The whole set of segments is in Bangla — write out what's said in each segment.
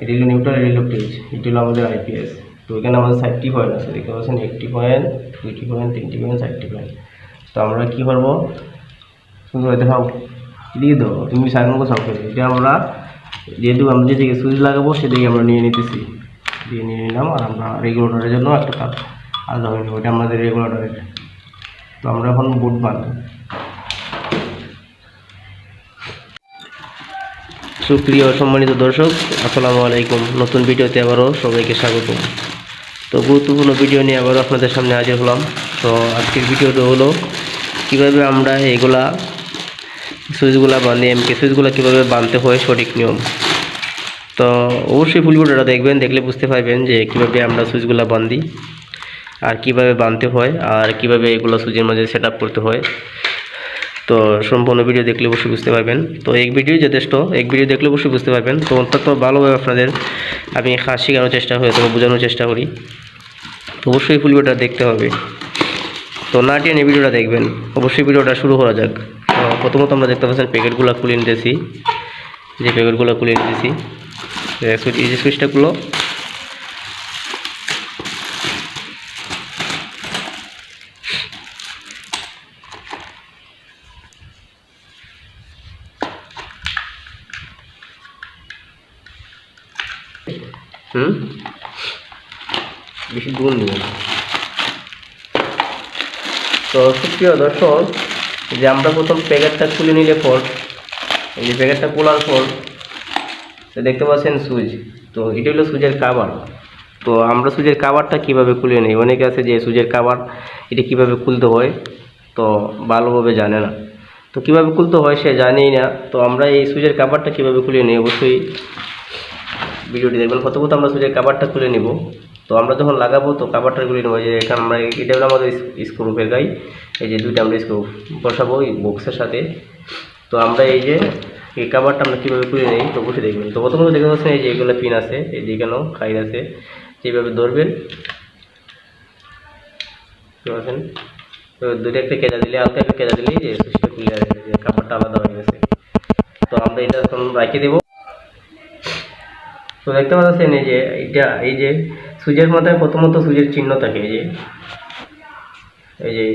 এটা হলো নিউট্রাল এটা হলো পেজ এটা হলো আমাদের আইপিএস তো এখানে আমাদের চারটি পয়েন্ট আছে, দেখতে পাচ্ছেন একটি পয়েন্ট দুইটি পয়েন্ট তিনটি পয়েন্ট চারটি পয়েন্ট তো আমরা কী করব? সুন্দর দেখাও। দিয়ে দেবো তুমি সাইন মতো সব করে। এটা আমরা যেহেতু আমরা যেদিকে সুইচ লাগাবো সেদিকে আমরা নিয়ে নিতেছি। দিয়ে নিয়ে নিলাম, আর আমরা রেগুলেটরের জন্য একটা কাপ আলাদা হয়ে নেব। এটা আমাদের রেগুলেটরের তো আমরা এখন বুট বানাবো। সুপ্রিয় সম্মানিত দর্শক, আসসালামু আলাইকুম। নতুন ভিডিওতে আবারও সবাইকে স্বাগত তো গুরুত্বপূর্ণ ভিডিও নিয়ে আবারও আপনাদের সামনে হাজির হলাম। তো আজকের ভিডিওটা হলো, কীভাবে আমরা এগুলা সুইচগুলা বাঁধি এমকে সুইচগুলা কীভাবে বাঁধতে হয় সঠিক নিয়ম? তো অবশ্যই ফুল ভিডিওটা দেখবেন, দেখলে বুঝতে পারবেন যে কীভাবে আমরা সুইচগুলা বাঁধি আর কীভাবে বাঁধতে হয়, আর কীভাবে এগুলো সুইচের মাঝে সেট করতে হয়। তো সম্পূর্ণ ভিডিও দেখলে অবশ্যই বুঝতে পারবেন। তো এক ভিডিও যথেষ্ট। এক ভিডিও দেখলে অবশ্যই বুঝতে পারবেন। তো অন্তত ভালোভাবে আপনাদের আমি খাস শেখানোর চেষ্টা করি, অথবা বোঝানোর চেষ্টা করি। তো অবশ্যই ফুল ভিডিওটা দেখতে হবে। তো না টেনে ভিডিওটা দেখবেন। অবশ্যই ভিডিওটা শুরু করা যাক। প্রথমত আমরা দেখতে পাচ্ছেন প্যাকেটগুলো খুলে নিতেছি। যে প্যাকেটগুলো খুলে নিতেছি। সুইচ- এই যে সুইচটা হুম? বেশি দূর নেই। তো সুপ্রিয় দর্শক যে আমরা প্রথম প্যাকেটটা খুলে নিলে পর, এই যে প্যাকেটটা খোলার পর দেখতে পাচ্ছেন সুইচ। তো এটা হলো সুইচের কাভার তো আমরা সুইচের কাভারটা কীভাবে খুলে নিই? অনেকে আছে যে সুইচের কাভার এটা কীভাবে খুলতে হয়, তো ভালোভাবে জানে না। তো কীভাবে খুলতে হয় সে জানেই না। তো আমরা এই সুইচের কাভারটা কীভাবে খুলে নিই? অবশ্যই ভিডিওটি দেখবেন। প্রথমত আমরা সুইচের কাভারটা খুলে নিব। তো আমরা যখন লাগাবো, তো কাভারটা খুলে নেব। যে এখানে আমরা এটা হলো আমাদের স্ক্রু গাই। এই যে দুইটা আমরা স্ক্রু বসাবো এই বক্সের সাথে। তো আমরা এই যে এই কাভারটা আমরা কীভাবে খুলে নিই, তো বসে দেখবেন। তো প্রথমত দেখতে পাচ্ছেন, এই যে এগুলো পিন আছে, এই যে এখানেও খাইর আছে। যেভাবে ধরবেন পারছেন তো দুটো একটা কেজা দিলে, হালকা একটা কেজা দিলেই যে খুলে যে কাভারটা আলাদা হয়ে গেছে। তো আমরা এটা এখন রাখে দেবো। তো দেখতে পাচ্ছেন এই যে এটা এই যে সুইচের মাথায় প্রথমত সুইচের চিহ্ন থাকে এই যে এই যে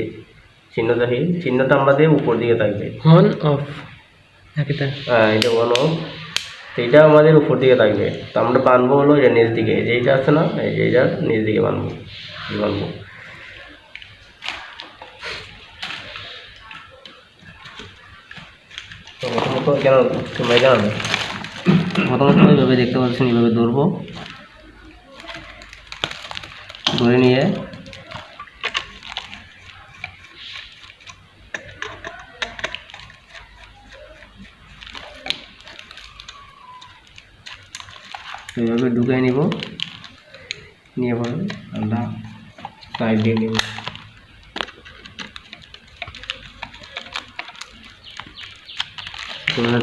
চিহ্ন থাকে চিহ্নটা আমাদের উপর দিকে থাকবে। অন অফ হ্যাঁ এটা বলো তো এটা আমাদের উপর দিকে থাকবে। তো আমরা বানবো হলো যে নিচ দিকে এই যে এইটা আছে না এই যে এইটা নিচ দিকে বানবো বানবো। তো প্রথমত কেন তোমরা জানো প্রথমত এইভাবে দেখতে পাচ্ছেন এইভাবে ধরবো। ধরে নিয়ে। এইভাবে ঢুকাই নিব। নিয়ে পরে আমরা সাইড দিয়ে নিব।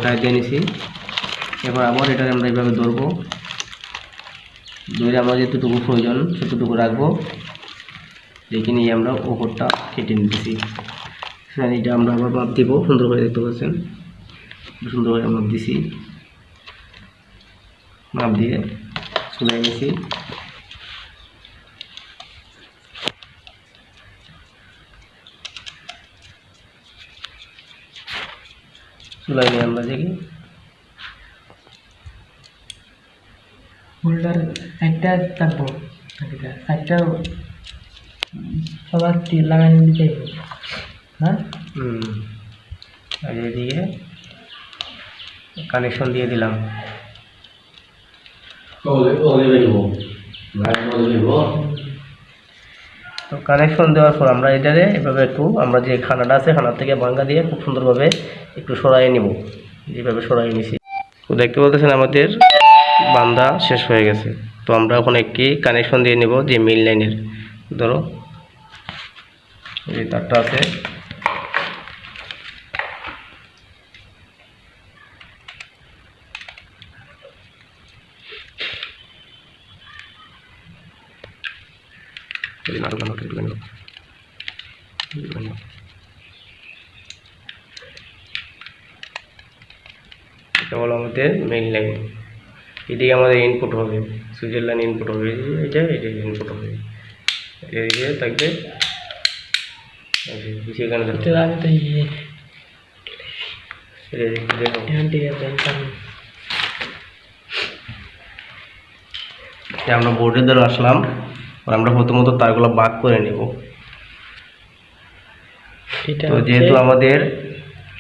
টাইট দিয়ে নিছি। এবার আবার এটা আমরা এইভাবে ধরবো। ধরে আমরা যেতটুকু প্রয়োজন সেতটুকু রাখব। দেখে নিয়ে আমরা ওপরটা কেটে নিতেছি। হ্যাঁ এটা আমরা আবার মাপ দিব, সুন্দর করে দেখতে পাচ্ছেন? সুন্দর করে মাপ দিছি। মাপ দিয়ে চুলাই নিছি চুলাই নিয়ে আমরা দেখি। হোল্ডার একটা থাকব। একটা একটা সবার তেল লাগাই দিতে হ্যাঁ? হুম। আর কানেকশন দিয়ে দিলাম। তো কানেকশন দেওয়ার পর আমরা এটারে এভাবে একটু আমরা যে খানাটা আছে খানার থেকে ভাঙ্গা দিয়ে খুব সুন্দরভাবে একটু সরাই নিব। যেভাবে সরাই নিছি। তো দেখতে বলতেছেন আমাদের বান্ধা শেষ হয়ে গেছে। তো আমরা এখন একটি কানেকশন দিয়ে নেব যে মেইন লাইনের ধরো, এই তারটা আছে. এটা হলো আমাদের মেইন লাইন এদিকে আমাদের ইনপুট হবে। সুইজারল্যান্ড ইনপুট হবে। এটা এটা ইনপুট হবে। এদিকে থাকবে। পিছিয়ে থাকবে। একটু তো ইয়ে। আমি আমরা বোর্ডের দ্বারা আসলাম। আর আমরা প্রথমত তারগুলো ভাগ করে নেব। এটা তো যেহেতু আমাদের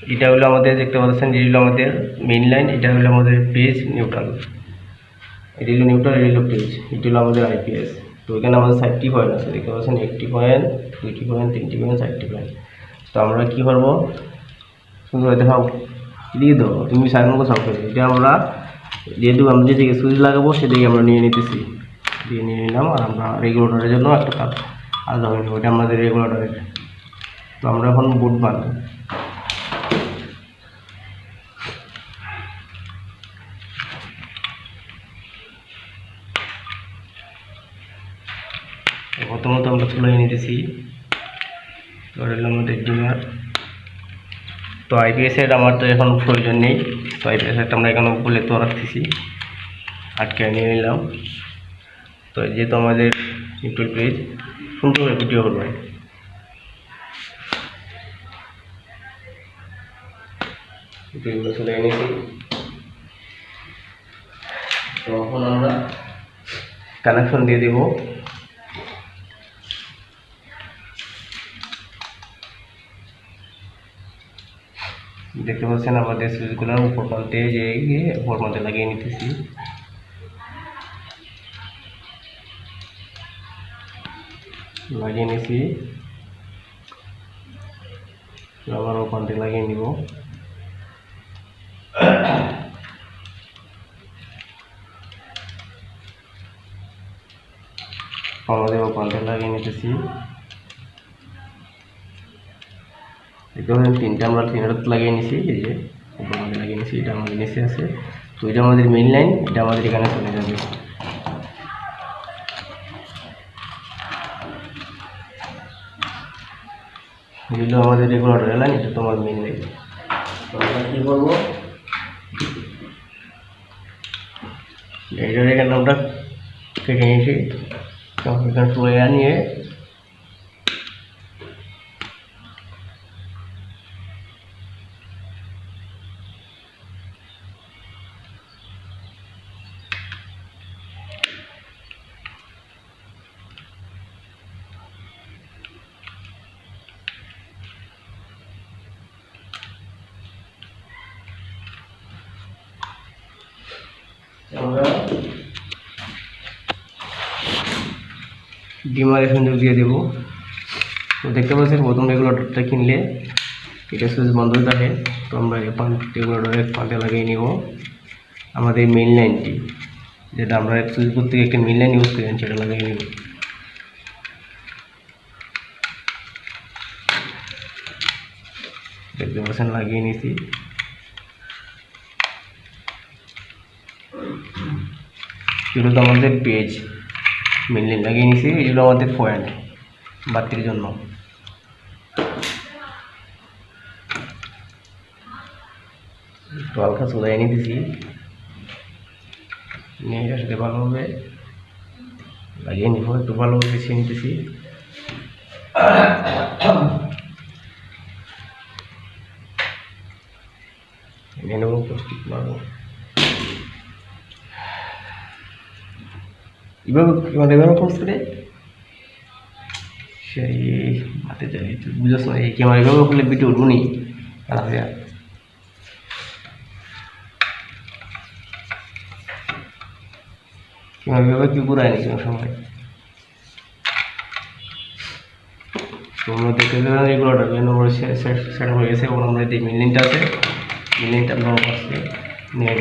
এটা হলো আমাদের দেখতে পাচ্ছেন যে হলো আমাদের মেইন লাইন এটা হলো আমাদের পেজ নিউট্রাল এটা হলো নিউট্রাল এটা হলো পেজ এটা হলো আমাদের আইপিএস। তো এখানে আমাদের চারটি পয়েন্ট আছে, দেখতে পাচ্ছেন একটি পয়েন্ট দুইটি পয়েন্ট তিনটি পয়েন্ট চারটি পয়েন্ট তো আমরা কী করব? সুন্দর দেখাও দিয়ে দাও তুমি মতো সব করে। এটা আমরা যেহেতু আমরা যেদিকে সুইচ লাগাবো, সেদিকে আমরা নিয়ে নিতেছি। দিয়ে নিয়ে নিলাম আর আমরা রেগুলেটরের জন্য একটা কাজ আলাদা হয়ে নেব। এটা আমাদের রেগুলেটরের তো আমরা এখন বুট বানাবো। নিতেছি। হলো আমাদের ডিমার। তো আইপিএসের আমার তো এখন প্রয়োজন নেই। তো আইপিএসের আমরা এখানে বলে তো রাখতেছি আটকে নিয়ে নিলাম। তো যেহেতু আমাদের ইউটিউব পেজ সুন্দর ভিডিও করবে চলে এনেছি। তো এখন আমরা কানেকশন দিয়ে দেবো। দেখতে পাচ্ছেন আমাদের সুইচগুলো উপর প্রান্তে যে উপর প্রান্তে লাগিয়ে নিতেছি। লাগিয়ে নিছি। আবার ও প্রান্তে লাগিয়ে নিব। আমাদের ও লাগিয়ে নিতেছি। দেখতে পাচ্ছেন তিনটা আমরা তিনটা লাগিয়ে নিছি, এই যে মধ্যে লাগিয়ে নিছি এটা আমাদের নিচে আছে। তো এটা আমাদের মেইন লাইন এটা আমাদের এখানে চলে যাবে। এগুলো আমাদের রেগুলার লাইন এটা তোমার মেইন লাইন তো আমরা কী করব? এইটার এখানে আমরা কেটে নিয়েছি এখানে তুলে আনিয়ে ডিমারে সংযোগ দিয়ে দেবো। তো দেখতে পাচ্ছেন, প্রথম রেগুলেটরটা কিনলে এটা সুইচ বন্ধ থাকে। তো আমরা এই পান রেগুলেটরের পাঁটে লাগিয়ে নিব। আমাদের মেইন লাইনটি যেটা আমরা সুইচ বোর্ড থেকে একটা মেইন লাইন ইউজ করি, সেটা লাগিয়ে নিব। দেখতে পাচ্ছেন, লাগিয়ে নিয়েছি। এগুলো তো আমাদের পেজ মেনলি লাগিয়ে নিয়েছি, এগুলো আমাদের পয়েন্ট বাতির জন্য। একটু হালকা চলে এনে দিছি। নিয়ে সাথে ভালোভাবে লাগিয়ে নিব, একটু ভালোভাবে বেছে নিতেছি। এনে নেব, প্রস্তুত এভাবে মানে এভাবে করছে রে। সেই হাতে যাই বুঝছ এই ক্যামেরা এভাবে করলে ভিডিও উঠবো নি। আলাদা ক্যামেরা এভাবে কি ঘুরায় নি কোনো সময় তো আমরা দেখতে পেলাম এগুলো নম্বর সেট হয়ে গেছে আছে নিয়ে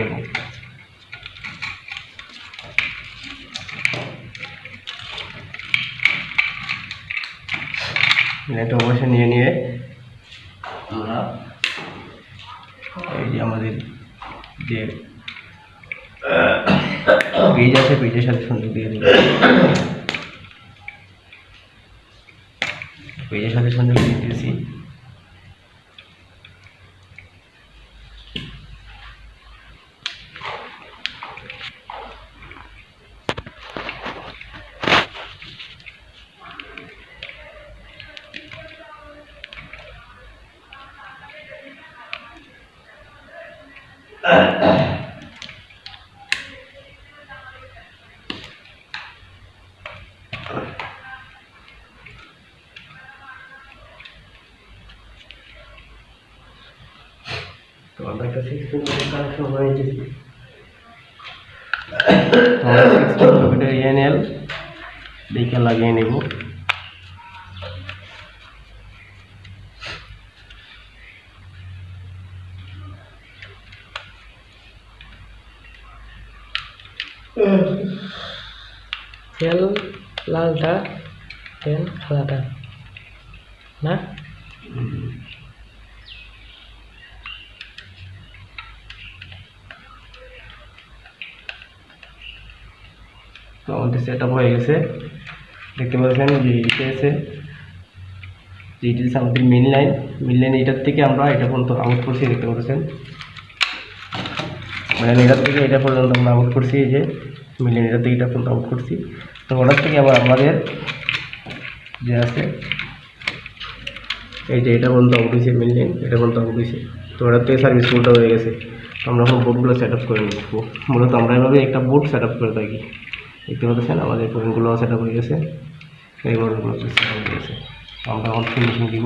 মিলিংটা অবশ্যই নিয়ে নিয়ে আমরা এই যে আমাদের যে পেজ আছে পেজের সাথে সংযোগ দিয়ে দেবো। পেজের সাথে সংযোগ দিয়ে দিয়েছি। কানেকশন করে নিতেছি আমরা সিক্সটিন সকেটের ইএনএল দেখে লাগিয়ে নেব তেল লালটা দেন সাদাটা না আমাদের সেট হয়ে গেছে। দেখতে পাচ্ছেন যে এটা আছে। যে এটা হচ্ছে আমাদের মেন লাইন মেন লাইন এটার থেকে আমরা এটা পর্যন্ত আউট করছি, দেখতে পাচ্ছেন। মানে এটার থেকে এটা পর্যন্ত আমরা আউট করছি, এই যে মেন লাইন এটার থেকে এটা পর্যন্ত আউট করছি। তো ওটার থেকে আবার আমাদের যে আছে, এই যে এটা পর্যন্ত আউট হয়েছে মেন লাইন এটা পর্যন্ত আউট হয়েছে। তো ওটার থেকে সার্ভিস বোর্ডটা হয়ে গেছে। আমরা এখন বোর্ডগুলো সেট আপ করে নেব মূলত আমরা এভাবে একটা বোর্ড সেট আপ করে থাকি। দেখতে পাচ্ছেন আমাদের কোয়েনগুলো সেট আপ হয়ে গেছে। এই বোর্ডগুলো সেট আপ হয়ে গেছে। আমরা এখন ফিনিশিং দিব।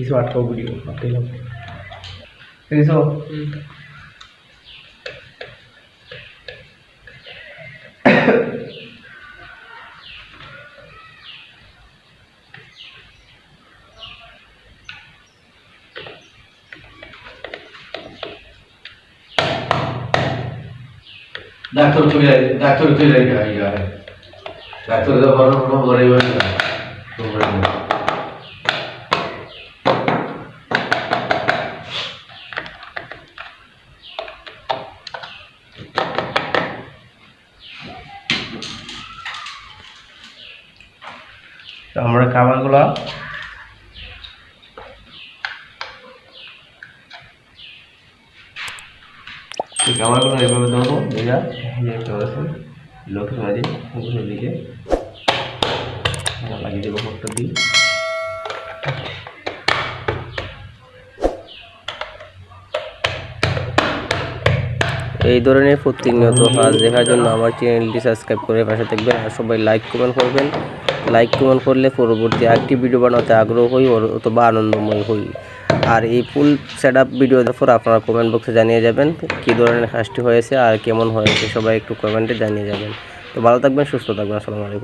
কিছু আটকাও ভিডিও আটকাইলাম কিছু ডাক্তার চলে ডাক্তার চলে যায় যায় ডাক্তার তো বড় বড় তো আমরা খাবারগুলো এই খাবারগুলো এভাবে দেবো যেটা ওগুলো দিকে। লাগিয়ে দেবো ফটো দিই এই ধরনের প্রতিনিয়ত কাজ দেখার জন্য আমার চ্যানেলটি সাবস্ক্রাইব করে পাশে থাকবেন আর সবাই লাইক কমেন্ট করবেন। লাইক কমেন্ট করলে পরবর্তী আরেকটি ভিডিও বানাতে আগ্রহ হই অথবা আনন্দময় হই। আর এই ফুল সেট আপ ভিডিও পর আপনারা কমেন্ট বক্সে জানিয়ে যাবেন কী ধরনের কাজটি হয়েছে আর কেমন হয়েছে, সবাই একটু কমেন্টে জানিয়ে যাবেন। তো ভালো থাকবেন, সুস্থ থাকবেন, আসসালামু আলাইকুম।